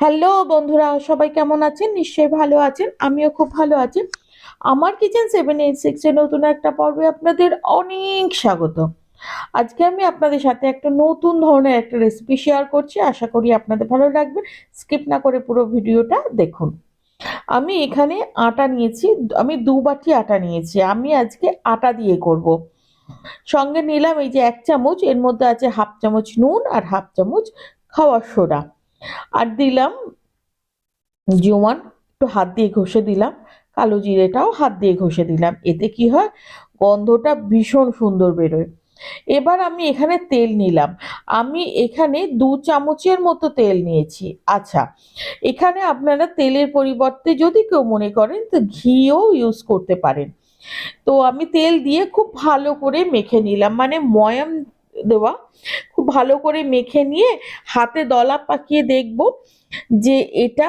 Hello বন্ধুরা, সবাই কেমন আছেন? নিশ্চয়ই ভালো আছেন, আমিও খুব ভালো আছি। আমার কিচেন সেভেন এইট সিক্সের নতুন একটা পর্বে আপনাদের অনেক স্বাগত। আজকে আমি আপনাদের সাথে একটা নতুন ধরনের একটা রেসিপি শেয়ার করছি, আশা করি আপনাদের ভালো লাগবে। স্কিপ না করে পুরো ভিডিওটা দেখুন। আমি এখানে আটা নিয়েছি, আমি দু বাটি আটা নিয়েছি, আমি আজকে আটা দিয়ে করব। সঙ্গে নিলাম এই যে এক চামচ, এর মধ্যে আছে হাফ চামচ নুন আর হাফ চামচ খাওয়ার সোডা। আর দিলাম জোয়ান, একটু হাত দিয়ে ঘষে দিলাম, কালো জিরেটাও হাত দিয়ে ঘষে দিলাম। এতে কি হয়? গন্ধটা ভীষণ সুন্দর বেরোয়। এবার আমি এখানে তেল নিলাম। আমি এখানে দু চামচের মতো তেল নিয়েছি। আচ্ছা এখানে আপনারা তেলের পরিবর্তে যদি কেউ মনে করেন তো ঘিও ইউজ করতে পারেন। তো আমি তেল দিয়ে খুব ভালো করে মেখে নিলাম। মানে ময়াম দেওয়া ভালো করে মেখে নিয়ে হাতে দলা পাকিয়ে দেখব যে এটা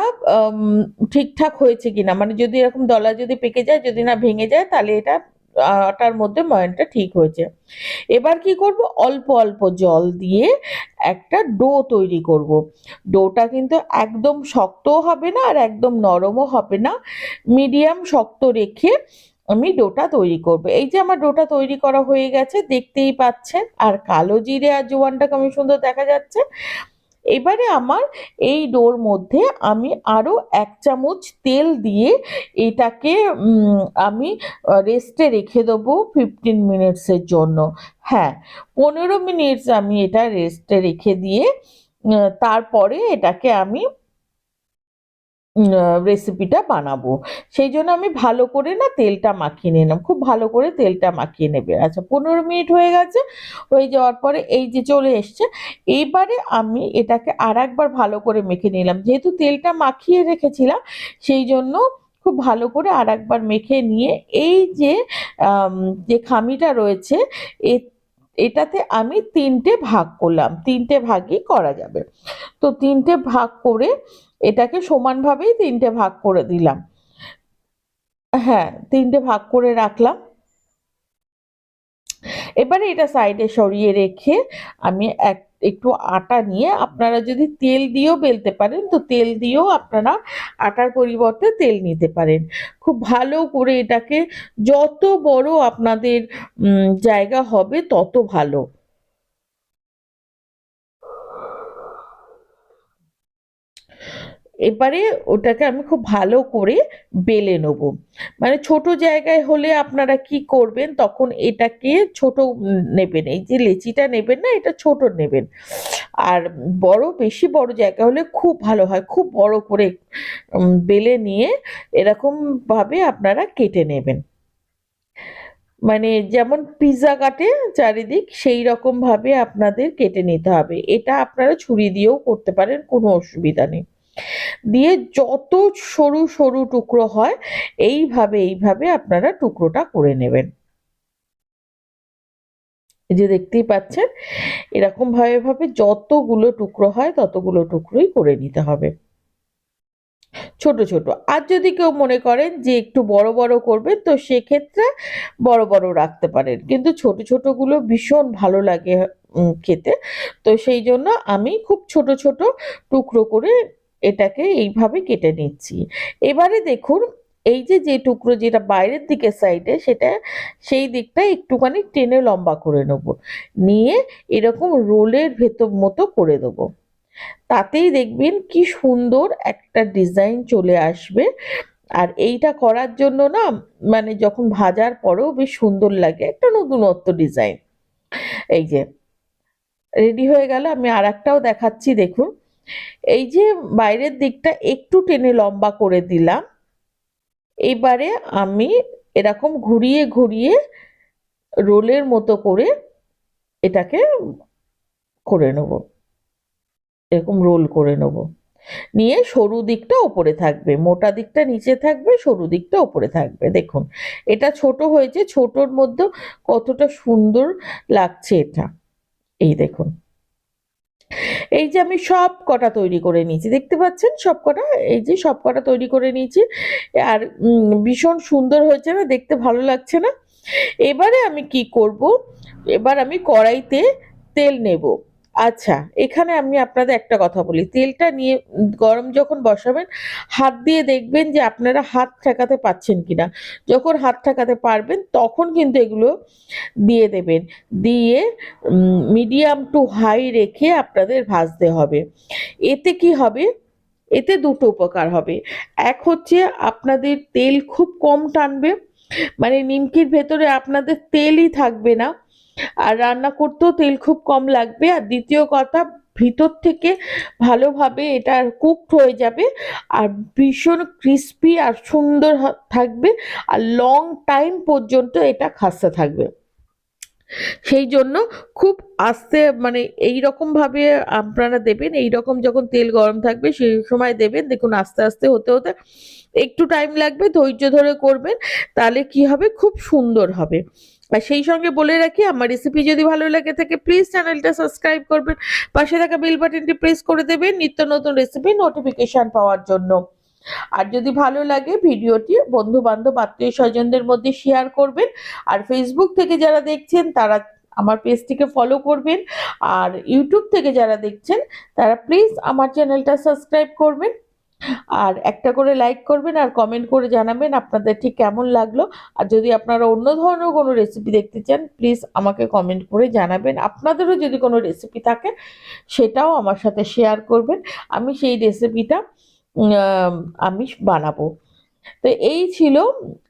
ঠিকঠাক হয়েছে কিনা। মানে যদি এরকম দলা যদি পেকে যায়, যদি না ভেঙে যায়, তাহলে এটা আটার মধ্যে ময়ানটা ঠিক হয়েছে। এবার কি করব? অল্প অল্প জল দিয়ে একটা ডো তৈরি করব। ডোটা কিন্তু একদম শক্তও হবে না আর একদম নরমও হবে না। মিডিয়াম শক্ত রেখে আমি ডোটা তৈরি করব। এই যে আমার ডোটা তৈরি করা হয়ে গেছে, দেখতেই পাচ্ছেন। আর কালো জিরে আর জোয়ানটা কেমন সুন্দর দেখা যাচ্ছে। এবারে আমার এই ডোর মধ্যে আমি আরও এক চামচ তেল দিয়ে এটাকে আমি রেস্টে রেখে দেবো ফিফটিন মিনিটসের জন্য। হ্যাঁ পনেরো মিনিটস আমি এটা রেস্টে রেখে দিয়ে তারপরে এটাকে আমি রেসিপিটা বানাবো। সেই জন্য আমি ভালো করে না তেলটা মাখিয়ে নিলাম। খুব ভালো করে তেলটা মাখিয়ে নেবে। আচ্ছা পনেরো মিনিট হয়ে গেছে। হয়ে যাওয়ার পরে এই যে চলে এসছে, এইবারে আমি এটাকে আর একবার ভালো করে মেখে নিলাম। যেহেতু তেলটা মাখিয়ে রেখেছিলাম, সেই জন্য খুব ভালো করে আর একবার মেখে নিয়ে এই যে যে খামিটা রয়েছে, এ, এটাতে আমি তিনটে ভাগ করলাম। তিনটে ভাগই করা যাবে। তো তিনটে ভাগ করে এটাকে সমানভাবেই তিনটে ভাগ করে দিলাম। হ্যাঁ তিনটে ভাগ করে রাখলাম। এবারে এটা সাইডে সরিয়ে রেখে আমি এক, একটু আটা নিয়ে আপনারা যদি তেল দিয়েও বেলতে পারেন, তো তেল দিয়েও আপনারা আটার পরিবর্তে তেল নিতে পারেন। খুব ভালো করে এটাকে যত বড় আপনাদের জায়গা হবে তত ভালো। এবারে ওটাকে আমি খুব ভালো করে বেলে নেব। মানে ছোট জায়গায় হলে আপনারা কি করবেন, তখন এটাকে ছোট নেবেন, এই যে লেচিটা নেবেন না, এটা ছোট নেবেন। আর বড়, বেশি বড় জায়গা হলে খুব ভালো হয়, খুব বড় করে বেলে নিয়ে এরকম ভাবে আপনারা কেটে নেবেন। মানে যেমন পিৎজা কাটে চারিদিক, সেই রকম ভাবে আপনাদের কেটে নিতে হবে। এটা আপনারা ছুরি দিয়েও করতে পারেন, কোনো অসুবিধা নেই। দিয়ে যত সরু সরু টুকরো হয়, এইভাবে এইভাবে আপনারা টুকরোটা করে নেবেন। যে দেখতেই পাচ্ছেন এরকম ভাবে ভাবে যতগুলো টুকরো হয়, ততগুলো টুকরোই করে নিতে হবে। ছোট ছোট। আর যদি কেউ মনে করেন যে একটু বড় বড় করবেন, তো সেক্ষেত্রে বড় বড় রাখতে পারেন। কিন্তু ছোট, ছোটগুলো ভীষণ ভালো লাগে খেতে। তো সেই জন্য আমি খুব ছোট ছোট টুকরো করে এটাকে এইভাবে কেটে নিচ্ছি। এবারে দেখুন, এই যে যে টুকরো যেটা বাইরের দিকের সাইডে সেটা সেই দিকটা একটুখানি টেনে লম্বা করে নেব। নিয়ে এরকম রোলের ভেতর মতো করে দেবো। তাতেই দেখবেন কি সুন্দর একটা ডিজাইন চলে আসবে। আর এইটা করার জন্য না মানে যখন ভাজার পরেও বেশ সুন্দর লাগে, একটা নতুনত্ব ডিজাইন এই যে রেডি হয়ে গেল। আমি আর দেখাচ্ছি, দেখুন। এই যে বাইরের দিকটা একটু টেনে লম্বা করে দিলাম। এবারে আমি এরকম ঘুরিয়ে ঘুরিয়ে রোলের মতো করে এটাকে করে নেব। এরকম রোল করে নেব। নিয়ে সরু দিকটা ওপরে থাকবে, মোটা দিকটা নিচে থাকবে, সরু দিকটা ওপরে থাকবে। দেখুন, এটা ছোট হয়েছে, ছোটর মধ্যে কতটা সুন্দর লাগছে এটা। এই দেখুন। এই যে আমি সব কটা তৈরি করে নিয়েছি, দেখতে পাচ্ছেন সব কটা? এই যে সব কটা তৈরি করে নিয়েছি। আর ভীষণ সুন্দর হয়েছে না? দেখতে ভালো লাগছে না? এবারে আমি কি করব? এবার আমি কড়াইতে তেল নেব। আচ্ছা এখানে আমি আপনাদের একটা কথা বলি। তেলটা নিয়ে গরম যখন বসাবেন, হাত দিয়ে দেখবেন যে আপনারা হাত ঠেকাতে পাচ্ছেন কিনা। যখন হাত ঠেকাতে পারবেন, তখন কিন্তু এগুলো দিয়ে দেবেন। দিয়ে মিডিয়াম টু হাই রেখে আপনাদের ভাজতে হবে। এতে কি হবে? এতে দুটো উপকার হবে। এক হচ্ছে আপনাদের তেল খুব কম টানবে। মানে নিমকির ভেতরে আপনাদের তেলই থাকবে না। আর রান্না করতেও তেল খুব কম লাগবে। আর দ্বিতীয় কথা, ভিতর থেকে ভালোভাবে এটা কুকড হয়ে যাবে আর ভীষণ ক্রিস্পি আর সুন্দর থাকবে আর লং টাইম পর্যন্ত এটা খাস্তা থাকবে। সেই জন্য খুব আস্তে মানে এই ভাবে আপনারা দেবেন এই রকম যখন তেল গরম থাকবে সেই সময় দেবেন। দেখুন আস্তে আস্তে হতে হতে একটু টাইম লাগবে, ধৈর্য ধরে করবেন, তাহলে কি হবে? খুব সুন্দর হবে। আর সেই সঙ্গে বলে রাখি, আমার রেসিপি যদি ভালো লাগে থাকে প্লিজ চ্যানেলটা সাবস্ক্রাইব করবেন। পাশে থাকা বেল বাটনটি প্রেস করে দেবেন, নিত্য নতুন রেসিপি নোটিফিকেশন পাওয়ার জন্য। আর যদি ভালো লাগে, ভিডিওটি বন্ধু বান্ধব আত্মীয় স্বজনদের মধ্যে শেয়ার করবেন। আর ফেসবুক থেকে যারা দেখছেন, তারা আমার পেজটিকে ফলো করবেন। আর ইউটিউব থেকে যারা দেখছেন, তারা প্লিজ আমার চ্যানেলটা সাবস্ক্রাইব করবেন। আর একটা করে লাইক করবেন আর কমেন্ট করে জানাবেন আপনাদের ঠিক কেমন লাগল। আর যদি আপনারা অন্য ধরনের কোনো রেসিপি দেখতে চান প্লিজ আমাকে কমেন্ট করে জানাবেন। আপনাদেরও যদি কোনো রেসিপি থাকে, সেটাও আমার সাথে শেয়ার করবেন। আমি সেই রেসিপিটা আমি বানাবো। তো এই ছিল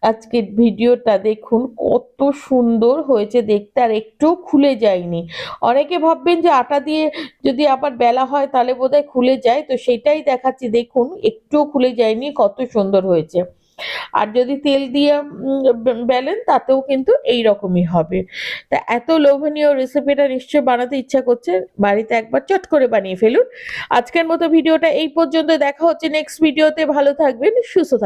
আজকের ভিডিওটা। দেখুন কত সুন্দর হয়েছে দেখতে, আর একটুও খুলে যায়নি। অনেকে ভাববেন যে আটা দিয়ে যদি আবার বেলা হয় তাহলে বোধহয় খুলে যায়, তো সেটাই দেখাচ্ছি। দেখুন একটুও খুলে যায়নি, কত সুন্দর হয়েছে। আর যদি তেল দিয়ে বেলেন তাতেও কিন্তু এই রকমই হবে। তা এত লোভনীয় রেসিপিটা নিশ্চয়ই বানাতে ইচ্ছা করছে, বাড়িতে একবার চট করে বানিয়ে ফেলুন। আজকের মতো ভিডিওটা এই পর্যন্ত দেখা হচ্ছে নেক্সট ভিডিওতে। ভালো থাকবেন, সুস্থ থাকবেন।